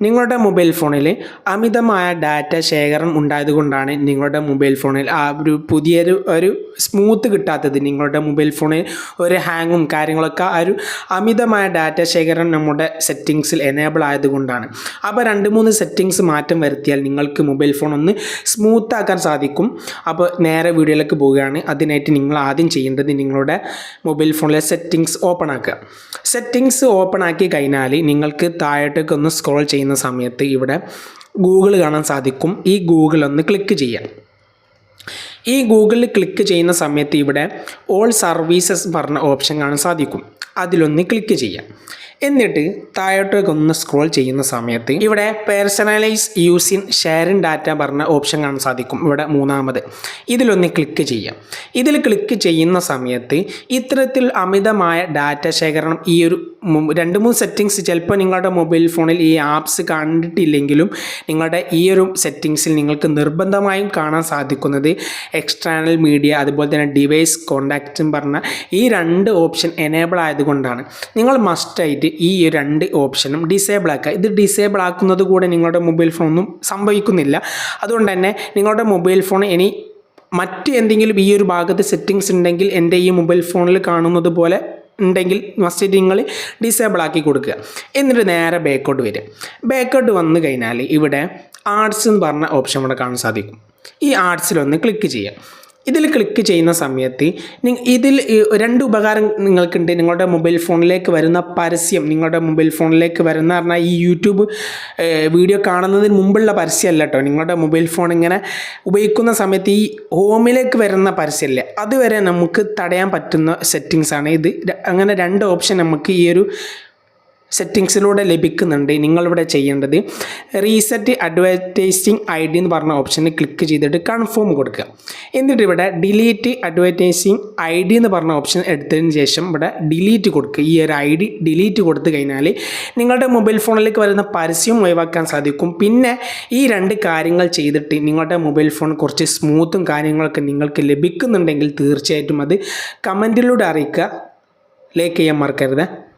നിങ്ങളുടെ മൊബൈൽ ഫോണിൽ അമിതമായ ഡാറ്റ ശേഖരണം ഉണ്ടായതുകൊണ്ടാണ് നിങ്ങളുടെ മൊബൈൽ ഫോണിൽ ആ ഒരു പുതിയൊരു ഒരു സ്മൂത്ത് കിട്ടാത്തത്. നിങ്ങളുടെ മൊബൈൽ ഫോണിൽ ഒരു ഹാങ്ങും കാര്യങ്ങളൊക്കെ ആ ഒരു അമിതമായ ഡാറ്റ ശേഖരണം നമ്മുടെ സെറ്റിങ്സിൽ എനേബിൾ ആയതുകൊണ്ടാണ് അപ്പോൾ രണ്ട് മൂന്ന് സെറ്റിങ്സ് മാറ്റം വരുത്തിയാൽ നിങ്ങൾക്ക് മൊബൈൽ ഫോൺ ഒന്ന് സ്മൂത്ത് ആക്കാൻ സാധിക്കും. അപ്പോൾ നേരെ വീഡിയോയിലേക്ക് പോവുകയാണ്. അതിനായിട്ട് നിങ്ങൾ ആദ്യം ചെയ്യേണ്ടത് നിങ്ങളുടെ മൊബൈൽ ഫോണിലെ സെറ്റിങ്സ് ഓപ്പൺ ആക്കുക. സെറ്റിങ്സ് ഓപ്പൺ ആക്കി കഴിഞ്ഞാൽ നിങ്ങൾക്ക് താഴോട്ടേക്ക് ഒന്ന് സ്ക്രോൾ ചെയ്യുന്ന സമയത്ത് ഇവിടെ ഗൂഗിൾ കാണാൻ സാധിക്കും. ഈ ഗൂഗിൾ ഒന്ന് ക്ലിക്ക് ചെയ്യാം. ഈ ഗൂഗിളിൽ ക്ലിക്ക് ചെയ്യുന്ന സമയത്ത് ഇവിടെ ഓൾ സർവീസസ് പറഞ്ഞ ഓപ്ഷൻ കാണാൻ സാധിക്കും. അതിലൊന്ന് ക്ലിക്ക് ചെയ്യാം. എന്നിട്ട് താഴോട്ടേക്ക് ഒന്ന് സ്ക്രോൾ ചെയ്യുന്ന സമയത്ത് ഇവിടെ പേഴ്സണലൈസ് യൂസിൻ ഷെയറിൻ ഡാറ്റ പറഞ്ഞ ഓപ്ഷൻ കാണാൻ സാധിക്കും. ഇവിടെ മൂന്നാമത്. ഇതിലൊന്ന് ക്ലിക്ക് ചെയ്യാം. ഇതിൽ ക്ലിക്ക് ചെയ്യുന്ന സമയത്ത് ഇത്തരത്തിൽ അമിതമായ ഡാറ്റ ശേഖരണം ഈ ഒരു രണ്ട് മൂന്ന് സെറ്റിങ്സ് ചിലപ്പോൾ നിങ്ങളുടെ മൊബൈൽ ഫോണിൽ ഈ ആപ്സ് കണ്ടിട്ടില്ലെങ്കിലും നിങ്ങളുടെ ഈ ഒരു സെറ്റിങ്സിൽ നിങ്ങൾക്ക് നിർബന്ധമായും കാണാൻ സാധിക്കുന്നത് എക്സ്റ്റേണൽ മീഡിയ അതുപോലെ തന്നെ ഡിവൈസ് കോണ്ടാക്റ്റും പറഞ്ഞ ഈ രണ്ട് ഓപ്ഷൻ എനേബിൾ ആയതുകൊണ്ടാണ്. നിങ്ങൾ മസ്റ്റായിട്ട് ഈ രണ്ട് ഓപ്ഷനും ഡിസേബിൾ ആക്കുക. ഇത് ഡിസേബിൾ ആക്കുന്നത് കൂടെ നിങ്ങളുടെ മൊബൈൽ ഫോണൊന്നും സംഭവിക്കുന്നില്ല. അതുകൊണ്ട് തന്നെ നിങ്ങളുടെ മൊബൈൽ ഫോൺ ഇനി മറ്റ് എന്തെങ്കിലും ഈ ഒരു ഭാഗത്ത് സെറ്റിങ്സ് ഉണ്ടെങ്കിൽ എന്റെ ഈ മൊബൈൽ ഫോണിൽ കാണുന്നത് പോലെ ഉണ്ടെങ്കിൽ മസ്റ്റ് നിങ്ങൾ ഡിസേബിൾ ആക്കി കൊടുക്കുക. എന്നിട്ട് നേരെ ബാക്കോട്ട് വരിക. ബാക്കോട്ട് വന്നു കഴിഞ്ഞാൽ ഇവിടെ ആർട്സ് എന്ന് പറഞ്ഞ ഓപ്ഷൻ ഇവിടെ കാണാൻ സാധിക്കും. ഈ ആർട്സിലൊന്ന് ക്ലിക്ക് ചെയ്യാം ഇതിൽ ക്ലിക്ക് ചെയ്യുന്ന സമയത്ത് ഇതിൽ രണ്ട് ഉപകാരം നിങ്ങൾക്കുണ്ട്. നിങ്ങളുടെ മൊബൈൽ ഫോണിലേക്ക് വരുന്ന പരസ്യം നിങ്ങളുടെ മൊബൈൽ ഫോണിലേക്ക് വരുന്ന പറഞ്ഞാൽ ഈ യൂട്യൂബ് വീഡിയോ കാണുന്നതിന് മുമ്പുള്ള പരസ്യമല്ല കേട്ടോ നിങ്ങളുടെ മൊബൈൽ ഫോൺ ഇങ്ങനെ ഉപയോഗിക്കുന്ന സമയത്ത് ഈ ഹോമിലേക്ക് വരുന്ന പരസ്യമല്ലേ അതുവരെ നമുക്ക് തടയാൻ പറ്റുന്ന സെറ്റിങ്സാണ് ഇത്. അങ്ങനെ രണ്ട് ഓപ്ഷൻ നമുക്ക് ഈ ഒരു സെറ്റിങ്സിലൂടെ ലഭിക്കുന്നുണ്ട്. നിങ്ങളിവിടെ ചെയ്യേണ്ടത് റീസെറ്റ് അഡ്വർടൈസിങ് ഐ ഡി എന്ന് പറഞ്ഞ ഓപ്ഷനിൽ ക്ലിക്ക് ചെയ്തിട്ട് കൺഫേം കൊടുക്കുക. എന്നിട്ട് ഇവിടെ ഡിലീറ്റ് അഡ്വർടൈസിങ് ഐ ഡി എന്ന് പറഞ്ഞ ഓപ്ഷൻ എടുത്തതിന് ശേഷം ഇവിടെ ഡിലീറ്റ് കൊടുക്കുക. ഈ ഒരു ഐ ഡി ഡിലീറ്റ് കൊടുത്തു കഴിഞ്ഞാൽ നിങ്ങളുടെ മൊബൈൽ ഫോണിലേക്ക് വരുന്ന പരസ്യം ഒഴിവാക്കാൻ സാധിക്കും. പിന്നെ ഈ രണ്ട് കാര്യങ്ങൾ ചെയ്തിട്ട് നിങ്ങളുടെ മൊബൈൽ ഫോൺ കുറച്ച് സ്മൂത്തും കാര്യങ്ങളൊക്കെ നിങ്ങൾക്ക് ലഭിക്കുന്നുണ്ടെങ്കിൽ തീർച്ചയായിട്ടും അത് കമന്റിലൂടെ അറിയിക്കുക. ലൈക്ക് ചെയ്യാൻ മറക്കരുത്.